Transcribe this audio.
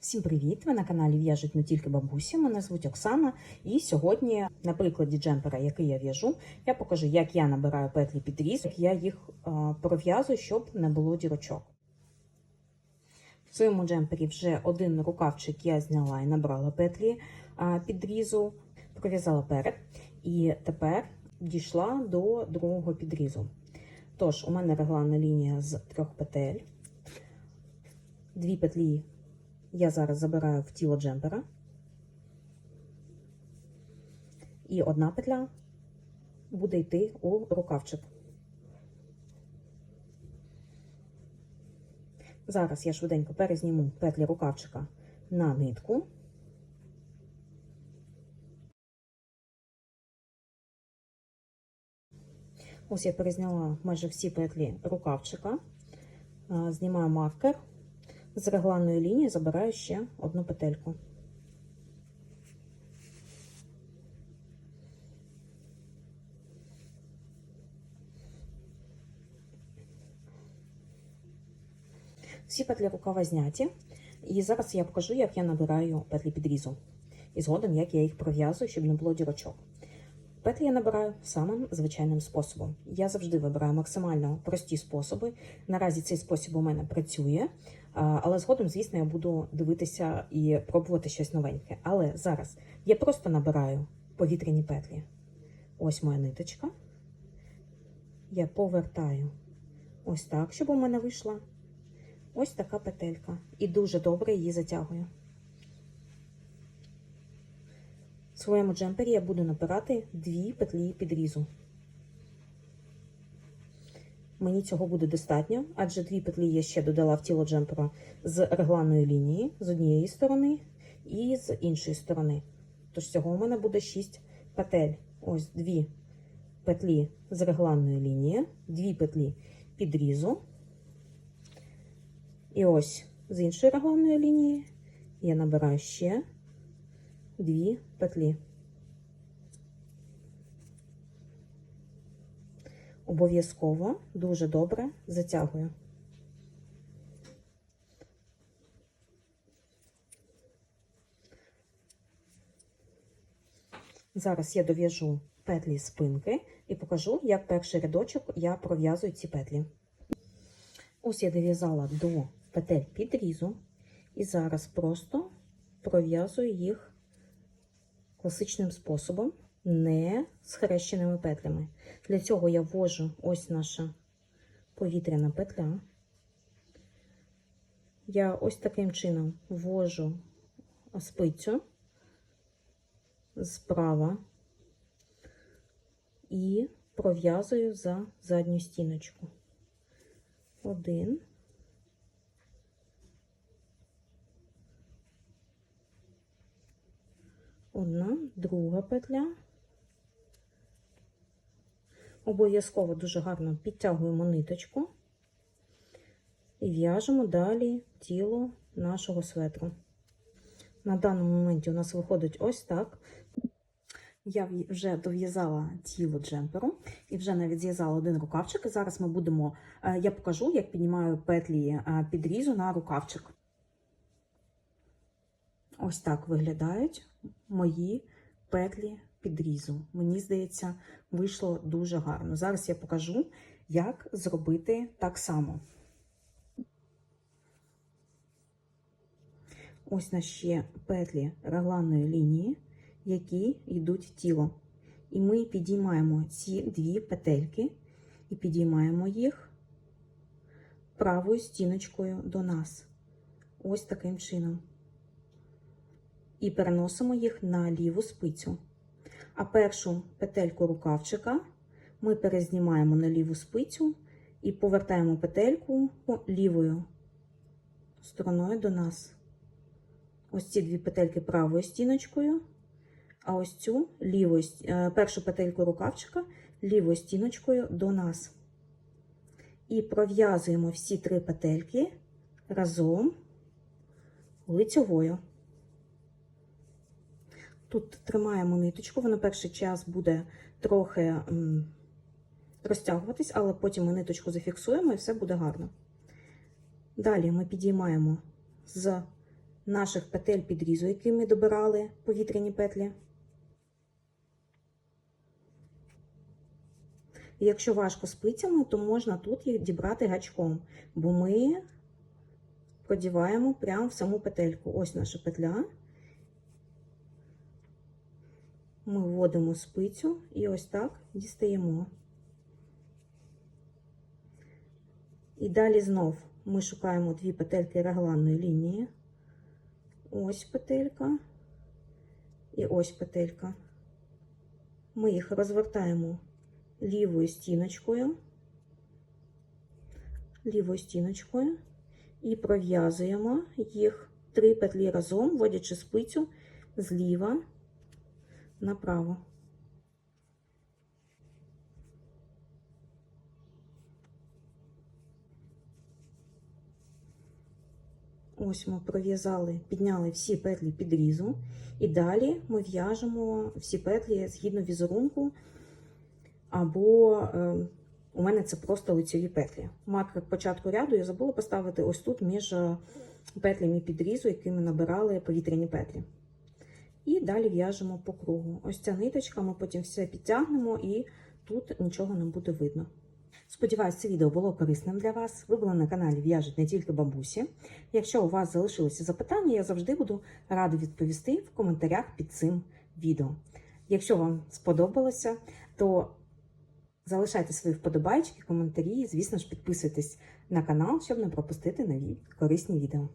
Всім привіт! Ви на каналі В'яжуть не тільки бабусі. Мене звуть Оксана. І сьогодні, на прикладі джемпера, який я в'яжу, я покажу, як я набираю петлі підріз, як я їх пров'язую, щоб не було дірочок. В своєму джемпері вже один рукавчик я зняла і набрала петлі підрізу, пров'язала перед. І тепер дійшла до другого підрізу. Тож, у мене регланна лінія з трьох петель. Дві петлі я зараз забираю в тіло джемпера. І одна петля буде йти у рукавчик. Зараз я швиденько перезніму петлі рукавчика на нитку. Ось я перезняла майже всі петлі рукавчика, знімаю маркер. З регланної лінії забираю ще одну петельку. Всі петлі рукава зняті. І зараз я покажу, як я набираю петлі підрізу. І згодом, як я їх пров'язую, щоб не було дірочок. Петлі я набираю самим звичайним способом. Я завжди вибираю максимально прості способи. Наразі цей спосіб у мене працює, але згодом, звісно, я буду дивитися і пробувати щось новеньке. Але зараз я просто набираю повітряні петлі. Ось моя ниточка. Я повертаю ось так, щоб у мене вийшла ось така петелька. І дуже добре її затягую. В своєму джемпері я буду набирати дві петлі підрізу. Мені цього буде достатньо, адже дві петлі я ще додала в тіло джемпера з регланної лінії з однієї сторони і з іншої сторони. Тож всього у мене буде 6 петель. Ось дві петлі з регланної лінії, дві петлі підрізу. І ось з іншої регланної лінії я набираю ще дві петлі. Обов'язково дуже добре затягую. Зараз я дов'яжу петлі спинки і покажу, як перший рядочок я пров'язую ці петлі. Ось я дов'язала до петель підрізу, і зараз просто пров'язую їх класичним способом, не схрещеними петлями. Для цього я ввожу ось наша повітряна петля. Я ось таким чином ввожу спицю справа і пров'язую за задню стіночку. Один. Одна, друга петля. Обов'язково дуже гарно підтягуємо ниточку і в'яжемо далі тіло нашого светру. На даному моменті у нас виходить ось так. Я вже дов'язала тіло джемперу і вже навіть зв'язала один рукавчик. І зараз ми будемо, я покажу, як піднімаю петлі підрізу на рукавчик. Ось так виглядають мої петлі підрізу. Мені здається, вийшло дуже гарно. Зараз я покажу, як зробити так само. Ось наші петлі регланної лінії, які йдуть в тіло. І ми підіймаємо ці дві петельки і підіймаємо їх правою стіночкою до нас. Ось таким чином і переносимо їх на ліву спицю. А першу петельку рукавчика ми перезнімаємо на ліву спицю і повертаємо петельку лівою стороною до нас. Ось ці дві петельки правою стіночкою, а ось цю лівою, е, першу петельку рукавчика лівою стіночкою до нас. І пров'язуємо всі три петельки разом лицьовою. Тут тримаємо ниточку, вона перший час буде трохи розтягуватись, але потім ми ниточку зафіксуємо і все буде гарно. Далі ми підіймаємо з наших петель підрізу, які ми добирали повітряні петлі. Якщо важко спицями, то можна тут їх дібрати гачком, бо ми продіваємо прямо в саму петельку. Ось наша петля. Ми вводимо спицю і ось так дістаємо. І далі знов ми шукаємо дві петельки регланної лінії. Ось петелька і ось петелька. Ми їх розвертаємо лівою стіночкою, лівою стіночкою і пров'язуємо їх три петлі разом, вводячи спицю зліва направо. Ось ми пров'язали, підняли всі петлі підрізу, і далі ми в'яжемо всі петлі згідно візерунку, або е, у мене це просто лицеві петлі. Маркер початку ряду я забула поставити ось тут між е, петлями підрізу, якими набирали повітряні петлі. І далі в'яжемо по кругу. Ось ця ниточка, ми потім все підтягнемо і тут нічого не буде видно. Сподіваюсь, це відео було корисним для вас. Ви були на каналі В'яжуть не тільки бабусі. Якщо у вас залишилися запитання, я завжди буду рада відповісти в коментарях під цим відео. Якщо вам сподобалося, то залишайте свої вподобайки, коментарі і, звісно ж, підписуйтесь на канал, щоб не пропустити нові корисні відео.